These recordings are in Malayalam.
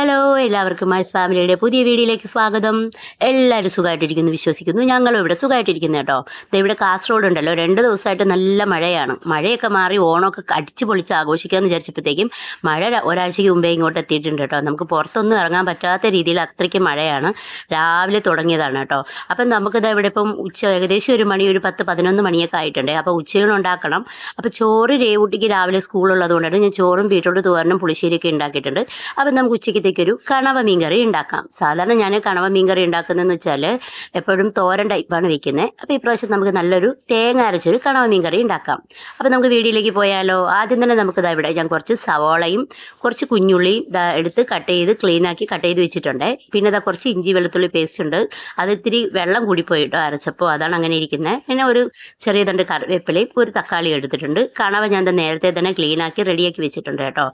ഹലോ എല്ലാവർക്കും മൈസ് ഫാമിലിയുടെ പുതിയ വീഡിയോയിലേക്ക് സ്വാഗതം. എല്ലാവരും സുഖമായിട്ടിരിക്കുന്നു വിശ്വസിക്കുന്നു. ഞങ്ങളും ഇവിടെ സുഖമായിട്ടിരിക്കുന്നു കേട്ടോ. ഇവിടെ കാസർഗോഡ് ഉണ്ടല്ലോ. രണ്ട് ദിവസമായിട്ട് നല്ല മഴയാണ്. മഴയൊക്കെ മാറി ഓണമൊക്കെ അടിച്ചു പൊളിച്ച് ആഘോഷിക്കാമെന്ന് വിചാരിച്ചപ്പോഴത്തേക്കും മഴ ഒരാഴ്ചയ്ക്ക് മുമ്പേ ഇങ്ങോട്ട് എത്തിയിട്ടുണ്ട് കേട്ടോ. നമുക്ക് പുറത്തൊന്നും ഇറങ്ങാൻ പറ്റാത്ത രീതിയിൽ അത്രയ്ക്ക് മഴയാണ്. രാവിലെ തുടങ്ങിയതാണ് കേട്ടോ. അപ്പം നമുക്കിത് ഇവിടെ ഇപ്പം ഉച്ച ഏകദേശം ഒരു മണി ഒരു പത്ത് പതിനൊന്ന് മണിയൊക്കെ ആയിട്ടുണ്ട്. അപ്പോൾ ഉച്ചയൂണ് ഉണ്ടാക്കണം. അപ്പോൾ ചോറ് രേവുട്ടിക്ക് രാവിലെ സ്കൂളുള്ളതുകൊണ്ടാണ് ഞാൻ ചോറും ബീട്രൂട്ട് തോരനും പുളിശ്ശേരിയൊക്കെ ഉണ്ടാക്കിയിട്ടുണ്ട്. അപ്പം നമുക്ക് ഉച്ചക്കത്തേക്ക് ഒരു കണവ മീൻകറി ഉണ്ടാക്കാം. സാധാരണ ഞാൻ കണവ മീൻകറി ഉണ്ടാക്കുന്നതെന്ന് വെച്ചാൽ എപ്പോഴും തോരൻ ടൈപ്പാണ് വെക്കുന്നത് അപ്പോൾ ഇപ്രാവശ്യം നമുക്ക് നല്ലൊരു തേങ്ങ അരച്ചൊരു കണവ മീൻകറി ഉണ്ടാക്കാം. അപ്പോൾ നമുക്ക് വീഡിയോയിലേക്ക് പോയാലോ? ആദ്യം തന്നെ നമുക്ക് ഇവിടെ ഞാൻ കുറച്ച് സവോളയും കുറച്ച് കുഞ്ഞുള്ളിയും ഇതാ എടുത്ത് കട്ട് ചെയ്ത് ക്ലീനാക്കി കട്ട് ചെയ്ത് വെച്ചിട്ടുണ്ട്. പിന്നെ ദാ കുറച്ച് ഇഞ്ചി വെളുത്തുള്ളി പേസ്റ്റ് ഉണ്ട്. അത് ഇത്തിരി വെള്ളം കൂടിപ്പോയിട്ടോ അരച്ചപ്പോൾ അതാണ് അങ്ങനെ ഇരിക്കുന്നത് പിന്നെ ഒരു ചെറിയ തണ്ട് കറിവേപ്പിലയും ഒരു തക്കാളി എടുത്തിട്ടുണ്ട്. കണവ ഞാൻ നേരത്തെ തന്നെ ക്ലീനാക്കി റെഡിയാക്കി വെച്ചിട്ടുണ്ട് കേട്ടോ.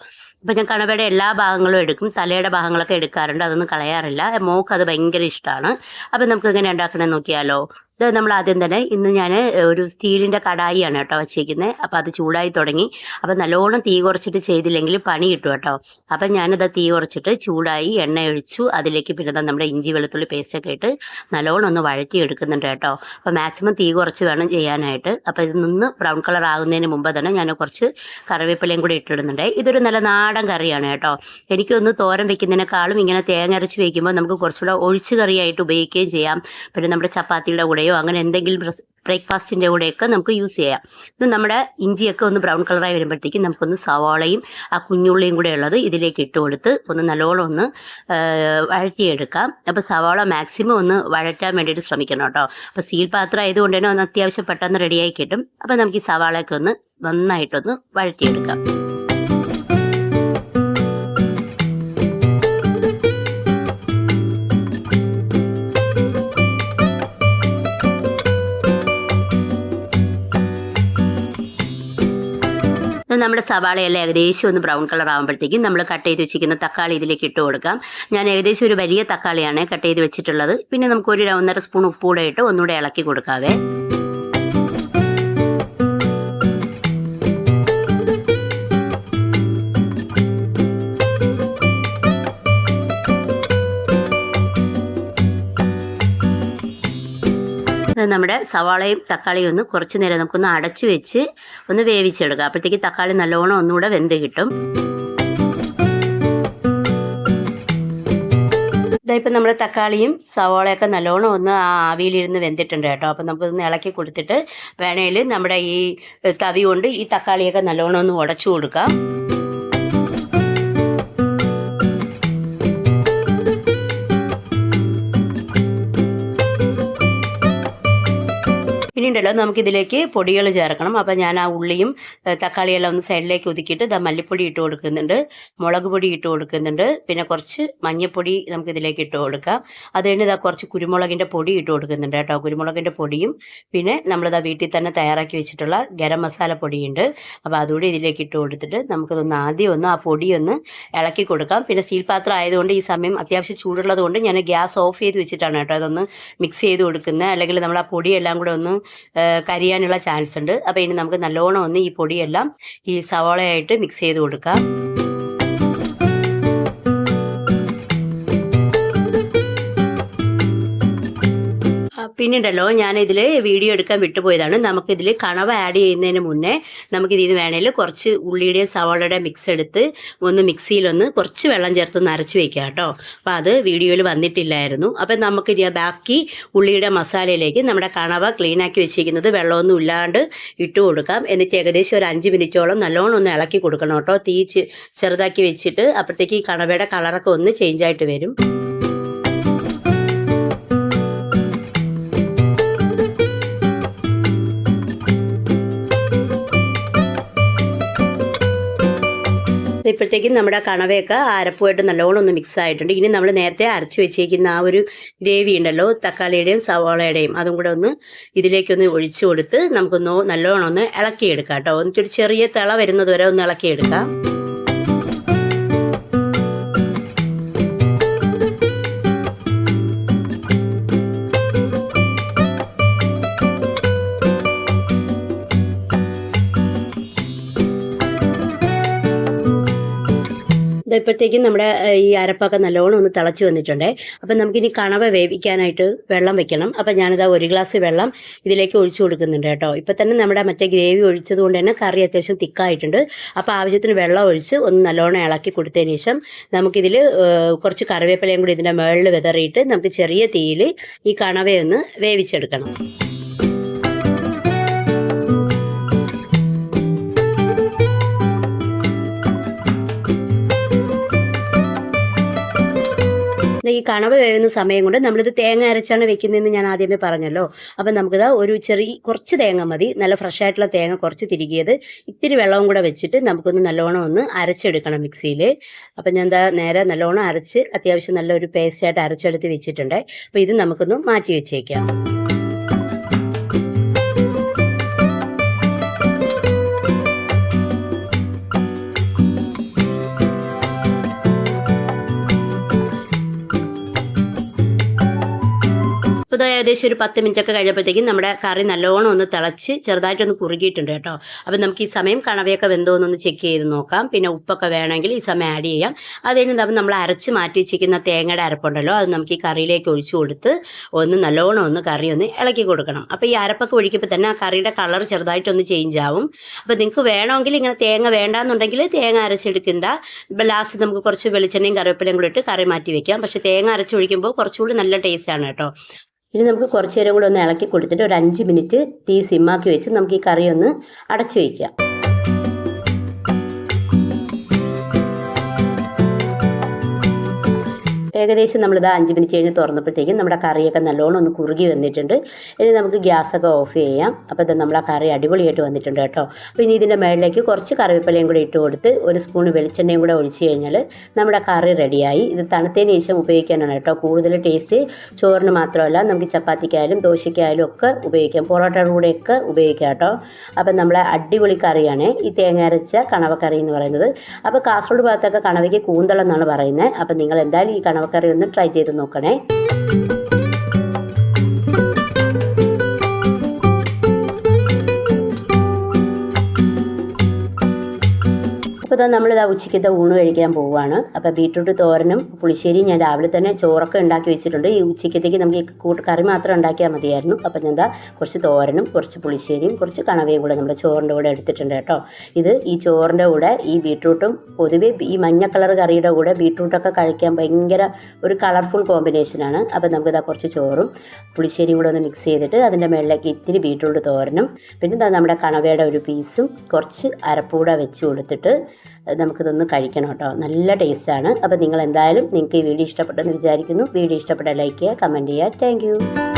അപ്പോൾ ഞാൻ കണവയുടെ എല്ലാ ഭാഗങ്ങളും എടുക്കും തലയുടെ ഭാഗങ്ങളൊക്കെ എടുക്കാറുണ്ട് അതൊന്നും കളയാറില്ല. മോക്ക് അത് ഭയങ്കര ഇഷ്ടമാണ് അപ്പം നമുക്ക് എങ്ങനെ ഉണ്ടാക്കണമെന്ന് നോക്കിയാലോ? ഇത് നമ്മൾ ആദ്യം തന്നെ ഇന്ന് ഞാൻ ഒരു സ്റ്റീലിന്റെ കടായിയാണ് കേട്ടോ വച്ചേക്കുന്നത് അപ്പോൾ അത് ചൂടായി തുടങ്ങി. അപ്പോൾ നല്ലോണം തീ കുറച്ചിട്ട് ചെയ്തില്ലെങ്കിൽ പണി കിട്ടും കേട്ടോ. അപ്പം ഞാനത് തീ കുറച്ചിട്ട് ചൂടായി എണ്ണ ഒഴിച്ചു. അതിലേക്ക് പിന്നെ നമ്മുടെ ഇഞ്ചി വെളുത്തുള്ളി പേസ്റ്റൊക്കെ ഇട്ട് നല്ലോണം ഒന്ന് വഴറ്റി എടുക്കുന്നുണ്ട് കേട്ടോ. അപ്പോൾ മാക്സിമം തീ കുറച്ച് വേണം ചെയ്യാനായിട്ട്. അപ്പോൾ ഇത് നിന്ന് ബ്രൗൺ കളർ ആകുന്നതിന് മുമ്പ് തന്നെ ഞാൻ കുറച്ച് കറിവേപ്പിലയും കൂടി ഇട്ടിടുന്നുണ്ട്. ഇതൊരു നല്ല നാടൻ കറിയാണ് കേട്ടോ. എനിക്കൊന്ന് തോരൻ വെക്കുന്നതിനേക്കാളും ഇങ്ങനെ തേങ്ങ അരച്ച് വയ്ക്കുമ്പോൾ നമുക്ക് കുറച്ചുകൂടെ ഒഴിച്ച് കറിയായിട്ട് ഉപയോഗിക്കുകയും ചെയ്യാം. പിന്നെ നമ്മുടെ ചപ്പാത്തിയുടെ കൂടെയോ അങ്ങനെ എന്തെങ്കിലും ബ്രേക്ക്ഫാസ്റ്റിന്റെ കൂടെയൊക്കെ നമുക്ക് യൂസ് ചെയ്യാം. ഇത് നമ്മുടെ ഇഞ്ചിയൊക്കെ ഒന്ന് ബ്രൗൺ കളറായി വരുമ്പോഴത്തേക്കും നമുക്കൊന്ന് സവാളയും ആ കുഞ്ഞുള്ളിയും കൂടെ ഉള്ളത് ഇതിലേക്ക് ഇട്ട് കൊടുത്ത് ഒന്ന് നല്ലോണം ഒന്ന് വഴറ്റിയെടുക്കാം. അപ്പോൾ സവാള മാക്സിമം ഒന്ന് വഴറ്റാൻ വേണ്ടിയിട്ട് ശ്രമിക്കണം കേട്ടോ. അപ്പോൾ സ്റ്റീൽ പാത്രം ആയതുകൊണ്ട് തന്നെ ഒന്ന് അത്യാവശ്യം പെട്ടെന്ന് റെഡിയായി കിട്ടും. അപ്പോൾ നമുക്ക് ഈ സവാളയൊക്കെ ഒന്ന് നന്നായിട്ടൊന്ന് വഴറ്റിയെടുക്കാം. ഇത് നമ്മുടെ സവാളയെല്ലാം ഏകദേശം ഒന്ന് ബ്രൗൺ കളർ ആകുമ്പോഴത്തേക്കും നമ്മൾ കട്ട് ചെയ്ത് വെച്ചിരിക്കുന്ന തക്കാളി ഇതിലേക്ക് ഇട്ട് കൊടുക്കാം. ഞാൻ ഏകദേശം ഒരു വലിയ തക്കാളിയാണ് കട്ട് ചെയ്ത് വെച്ചിട്ടുള്ളത്. പിന്നെ നമുക്ക് ഒരു ഒന്നര സ്പൂൺ ഉപ്പ് കൂടെ ഇട്ട് ഒന്നുകൂടെ ഇളക്കി കൊടുക്കാവേ. നമ്മുടെ സവാളയും തക്കാളിയും ഒന്ന് കുറച്ച് നേരം നമുക്കൊന്ന് അടച്ച് വെച്ച് ഒന്ന് വേവിച്ചെടുക്കുക അപ്പോഴത്തേക്ക് തക്കാളി നല്ലോണം ഒന്നുകൂടെ വെന്ത് കിട്ടും. ഇതായിപ്പോൾ നമ്മുടെ തക്കാളിയും സവാളയൊക്കെ നല്ലോണം ഒന്ന് ആ ആവിയിലിരുന്ന് വെന്തിട്ടുണ്ട് കേട്ടോ. അപ്പോൾ നമുക്കൊന്ന് ഇളക്കി കൊടുത്തിട്ട് വേണേൽ നമ്മുടെ ഈ തവി കൊണ്ട് ഈ തക്കാളിയൊക്കെ നല്ലോണം ഒന്ന് ഉടച്ചു കൊടുക്കാം. ഇനി ഉണ്ടല്ലോ നമുക്കിതിലേക്ക് പൊടികൾ ചേർക്കണം. അപ്പോൾ ഞാൻ ആ ഉള്ളിയും തക്കാളിയെല്ലാം ഒന്ന് സൈഡിലേക്ക് ഒതുക്കിയിട്ട് ഇതാ മല്ലിപ്പൊടി ഇട്ട് കൊടുക്കുന്നുണ്ട്. മുളക് പൊടി ഇട്ട് കൊടുക്കുന്നുണ്ട്. പിന്നെ കുറച്ച് മഞ്ഞൾപ്പൊടി നമുക്ക് ഇതിലേക്ക് ഇട്ട് കൊടുക്കാം. അത് കഴിഞ്ഞ് ഇതാ കുറച്ച് കുരുമുളകിന്റെ പൊടി ഇട്ട് കൊടുക്കുന്നുണ്ട് കേട്ടോ. കുരുമുളകിന്റെ പൊടിയും പിന്നെ നമ്മളിതാ വീട്ടിൽ തന്നെ തയ്യാറാക്കി വെച്ചിട്ടുള്ള ഗരം മസാല പൊടിയുണ്ട്. അപ്പോൾ അതുകൂടി ഇതിലേക്ക് ഇട്ട് കൊടുത്തിട്ട് നമുക്കിതൊന്ന് ആദ്യം ഒന്ന് ആ പൊടിയൊന്ന് ഇളക്കി കൊടുക്കാം. പിന്നെ സ്റ്റീൽ പാത്രം ആയതുകൊണ്ട് ഈ സമയം അത്യാവശ്യം ചൂടുള്ളതുകൊണ്ട് ഞാൻ ഗ്യാസ് ഓഫ് ചെയ്ത് വെച്ചിട്ടാണ് കേട്ടോ അതൊന്ന് മിക്സ് ചെയ്ത് കൊടുക്കുന്നത് അല്ലെങ്കിൽ നമ്മൾ ആ പൊടിയെല്ലാം കൂടെ ഒന്ന് കരിയാനുള്ള ചാൻസ് ഉണ്ട് അപ്പോൾ ഇനി നമുക്ക് നല്ലോണം ഒന്ന് ഈ പൊടിയെല്ലാം ഈ സവാളയായിട്ട് മിക്സ് ചെയ്ത് കൊടുക്കാം. പിന്നുണ്ടല്ലോ ഞാൻ ഇതിൽ വീഡിയോ എടുക്കാൻ വിട്ടുപോയതാണ്. നമുക്കിതിൽ കണവ ആഡ് ചെയ്യുന്നതിന് മുന്നേ നമുക്കിതിൽ വേണേൽ കുറച്ച് ഉള്ളിയുടെയും സവാളയുടെയും മിക്സ് എടുത്ത് ഒന്ന് മിക്സിയിലൊന്ന് കുറച്ച് വെള്ളം ചേർത്ത് നരച്ച് വെക്കുക കേട്ടോ. അപ്പോൾ അത് വീഡിയോയിൽ വന്നിട്ടില്ലായിരുന്നു. അപ്പം നമുക്കിനി ബാക്കി ഉള്ളിയുടെ മസാലയിലേക്ക് നമ്മുടെ കണവ ക്ലീനാക്കി വെച്ചിരിക്കുന്നത് വെള്ളമൊന്നും ഇല്ലാണ്ട് ഇട്ട് കൊടുക്കാം. എന്നിട്ട് ഏകദേശം ഒരു അഞ്ച് മിനിറ്റോളം നല്ലോണം ഒന്ന് ഇളക്കി കൊടുക്കണം കേട്ടോ. തീ ചെറുതാക്കി വെച്ചിട്ട് അപ്പോഴത്തേക്ക് ഈ കണവയുടെ കളറൊക്കെ ഒന്ന് ചേഞ്ച് ആയിട്ട് വരും. ഇപ്പോഴത്തേക്കും നമ്മുടെ കണവയൊക്കെ അരപ്പുമായിട്ട് നല്ലോണം ഒന്ന് മിക്സ് ആയിട്ടുണ്ട്. ഇനി നമ്മൾ നേരത്തെ അരച്ച് വെച്ചേക്കുന്ന ആ ഒരു ഗ്രേവി ഉണ്ടല്ലോ തക്കാളിയുടെയും സവാളയുടെയും അതും കൂടെ ഒന്ന് ഇതിലേക്കൊന്ന് ഒഴിച്ചു കൊടുത്ത് നമുക്കൊന്ന് നല്ലോണം ഒന്ന് ഇളക്കിയെടുക്കാം കേട്ടോ. എന്നിട്ടൊരു ചെറിയ തിള വരുന്നത് വരെ ഒന്ന് ഇളക്കിയെടുക്കാം. ഇപ്പോഴത്തേക്കും നമ്മുടെ ഈ അരപ്പൊക്കെ നല്ലോണം ഒന്ന് തിളച്ച് വന്നിട്ടുണ്ട്. അപ്പം നമുക്കിനി കണവ വേവിക്കാനായിട്ട് വെള്ളം വെക്കണം. അപ്പം ഞാനിതാ ഒരു ഗ്ലാസ് വെള്ളം ഇതിലേക്ക് ഒഴിച്ചു കൊടുക്കുന്നുണ്ട് കേട്ടോ. ഇപ്പം തന്നെ നമ്മുടെ മറ്റേ ഗ്രേവി ഒഴിച്ചത് കൊണ്ട് തന്നെ കറി അത്യാവശ്യം തിക്കായിട്ടുണ്ട്. അപ്പോൾ ആവശ്യത്തിന് വെള്ളം ഒഴിച്ച് ഒന്ന് നല്ലോണം ഇളക്കി കൊടുത്തതിന് ശേഷം നമുക്കിതിൽ കുറച്ച് കറിവേപ്പിലയും കൂടി ഇതിന്റെ മുകളിൽ വിതറിയിട്ട് നമുക്ക് ചെറിയ തീയിൽ ഈ കണവയൊന്ന് വേവിച്ചെടുക്കണം. കണവ വേവുന്ന സമയം കൊണ്ട് നമ്മളിത് തേങ്ങ അരച്ചാണ് വെക്കുന്നതെന്ന് ഞാൻ ആദ്യമേ പറഞ്ഞല്ലോ. അപ്പം നമുക്കിത് ഒരു ചെറിയ കുറച്ച് തേങ്ങ മതി. നല്ല ഫ്രഷ് ആയിട്ടുള്ള തേങ്ങ കുറച്ച് തിരികിയത്. ഇത്തിരി വെള്ളവും കൂടെ വെച്ചിട്ട് നമുക്കൊന്ന് നല്ലോണം ഒന്ന് അരച്ചെടുക്കണം മിക്സിയിൽ അപ്പം ഞാൻ എന്താ നേരെ നല്ലോണം അരച്ച് അത്യാവശ്യം നല്ലൊരു പേസ്റ്റായിട്ട് അരച്ചെടുത്ത് വെച്ചിട്ടുണ്ട്. അപ്പോൾ ഇത് നമുക്കൊന്ന് മാറ്റി വെച്ചേക്കാം. ഏകദേശം ഒരു പത്ത് മിനിറ്റ് ഒക്കെ കഴിഞ്ഞപ്പോഴത്തേക്കും നമ്മുടെ കറി നല്ലോണം ഒന്ന് തിളച്ച് ചെറുതായിട്ടൊന്ന് കുറുകിയിട്ടുണ്ട് കേട്ടോ. അപ്പം നമുക്ക് ഈ സമയം കണവയൊക്കെ വെന്തോന്നൊന്ന് ചെക്ക് ചെയ്ത് നോക്കാം. പിന്നെ ഉപ്പൊക്കെ വേണമെങ്കിൽ ഈ സമയം ആഡ് ചെയ്യാം. അത് കഴിഞ്ഞ് നമ്മൾ അരച്ച് മാറ്റി വെച്ചിരിക്കുന്ന തേങ്ങയുടെ അരപ്പുണ്ടല്ലോ അത് നമുക്ക് ഈ കറിയിലേക്ക് ഒഴിച്ചു കൊടുത്ത് ഒന്ന് നല്ലോണം ഒന്ന് കറി ഒന്ന് ഇളക്കി കൊടുക്കണം. അപ്പോൾ ഈ അരപ്പൊക്കെ ഒഴിക്കുമ്പോൾ തന്നെ ആ കറിയുടെ കളർ ചെറുതായിട്ടൊന്ന് ചേഞ്ച് ആവും. അപ്പോൾ നിങ്ങൾക്ക് വേണമെങ്കിൽ ഇങ്ങനെ തേങ്ങ വേണ്ടാന്നുണ്ടെങ്കിൽ തേങ്ങ അരച്ചെടുക്കണ്ട. ലാസ്റ്റ് നമുക്ക് കുറച്ച് വെളിച്ചെണ്ണയും കറിവേപ്പിലയും കൂടി ഇട്ട് കറി മാറ്റി വെക്കാം. പക്ഷേ തേങ്ങ അരച്ചൊഴിക്കുമ്പോൾ കുറച്ചുകൂടി നല്ല ടേസ്റ്റാണ് കേട്ടോ. ഇനി നമുക്ക് കുറച്ച് നേരം കൂടെ ഒന്ന് ഇളക്കി കൊടുത്തിട്ട് ഒരു അഞ്ച് മിനിറ്റ് തീ സിമ്മാക്കി വെച്ച് നമുക്ക് ഈ കറി ഒന്ന് അടച്ചു വയ്ക്കാം ഏകദേശം നമ്മളിത് അഞ്ച് മിനിറ്റ് കഴിഞ്ഞ് തുറന്നപ്പോഴത്തേക്കും നമ്മുടെ കറിയൊക്കെ നല്ലോണം ഒന്ന് കുറുകി വന്നിട്ടുണ്ട്. ഇനി നമുക്ക് ഗ്യാസൊക്കെ ഓഫ് ചെയ്യാം. അപ്പോൾ ഇത് നമ്മളാ കറി അടിപൊളിയായിട്ട് വന്നിട്ടുണ്ട് കേട്ടോ. അപ്പോൾ ഇനി ഇതിന്റെ മേളിലേക്ക് കുറച്ച് കറിവേപ്പിലയും കൂടി ഇട്ട് കൊടുത്ത് ഒരു സ്പൂൺ വെളിച്ചെണ്ണയും കൂടെ ഒഴിച്ച് കഴിഞ്ഞാൽ നമ്മുടെ കറി റെഡിയായി. ഇത് തണുത്തതിന് ശേഷം ഉപയോഗിക്കാനാണ് കേട്ടോ. കൂടുതൽ ടേസ്റ്റ് ചോറിന് മാത്രമല്ല നമുക്ക് ചപ്പാത്തിക്കായാലും ദോശയ്ക്കായാലും ഒക്കെ ഉപയോഗിക്കാം. പൊറോട്ടയുടെ കൂടെയൊക്കെ ഉപയോഗിക്കാം കേട്ടോ. അപ്പം നമ്മളെ അടിപൊളി കറിയാണ് ഈ തേങ്ങ അരച്ച കണവക്കറി എന്ന് പറയുന്നത്. അപ്പോൾ കാസർഗോഡ് ഭാഗത്തൊക്കെ കണവയ്ക്ക് കൂന്തളം എന്നാണ് പറയുന്നത്. അപ്പം നിങ്ങൾ എന്തായാലും ഈ കണവക്കറി ഒന്ന് ട്രൈ ചെയ്ത് നോക്കണേ. അപ്പോൾ ഇതാ നമ്മളിതാ ഉച്ചയ്ക്കത്തെ ഊണ് കഴിക്കാൻ പോവുകയാണ് അപ്പോൾ ബീട്രൂട്ട് തോരനും പുളിശ്ശേരിയും ഞാൻ രാവിലെ തന്നെ ചോറൊക്കെ ഉണ്ടാക്കി വെച്ചിട്ടുണ്ട്. ഈ ഉച്ചയ്ക്കത്തേക്ക് നമുക്ക് കൂട്ട് കറി മാത്രം ഉണ്ടാക്കിയാൽ മതിയായിരുന്നു. അപ്പോൾ ഞാൻ എന്താ കുറച്ച് തോരനും കുറച്ച് പുളിശ്ശേരിയും കുറച്ച് കണവയും കൂടെ നമ്മുടെ ചോറിന്റെ കൂടെ എടുത്തിട്ടുണ്ട് കേട്ടോ. ഇത് ഈ ചോറിന്റെ കൂടെ ഈ ബീട്രൂട്ടും പൊതുവേ ഈ മഞ്ഞ കളർ കറിയുടെ കൂടെ ബീട്രൂട്ടൊക്കെ കഴിക്കാൻ ഭയങ്കര ഒരു കളർഫുൾ കോമ്പിനേഷനാണ് അപ്പോൾ നമുക്കിതാ കുറച്ച് ചോറും പുളിശ്ശേരിയും കൂടെ ഒന്ന് മിക്സ് ചെയ്തിട്ട് അതിന്റെ മേളിലേക്ക് ഇത്തിരി ബീട്രൂട്ട് തോരനും പിന്നെ നമ്മുടെ കണവയുടെ ഒരു പീസും കുറച്ച് അരപ്പൂട വെച്ച് കൊടുത്തിട്ട് നമുക്കിതൊന്ന് കഴിക്കണം കേട്ടോ. നല്ല ടേസ്റ്റാണ്. അപ്പോൾ നിങ്ങൾ എന്തായാലും നിങ്ങൾക്ക് ഈ വീഡിയോ ഇഷ്ടപ്പെട്ടെന്ന് വിചാരിക്കുന്നു. വീഡിയോ ഇഷ്ടപ്പെട്ട ലൈക്ക് ചെയ്യുക കമന്റ് ചെയ്യുക. താങ്ക്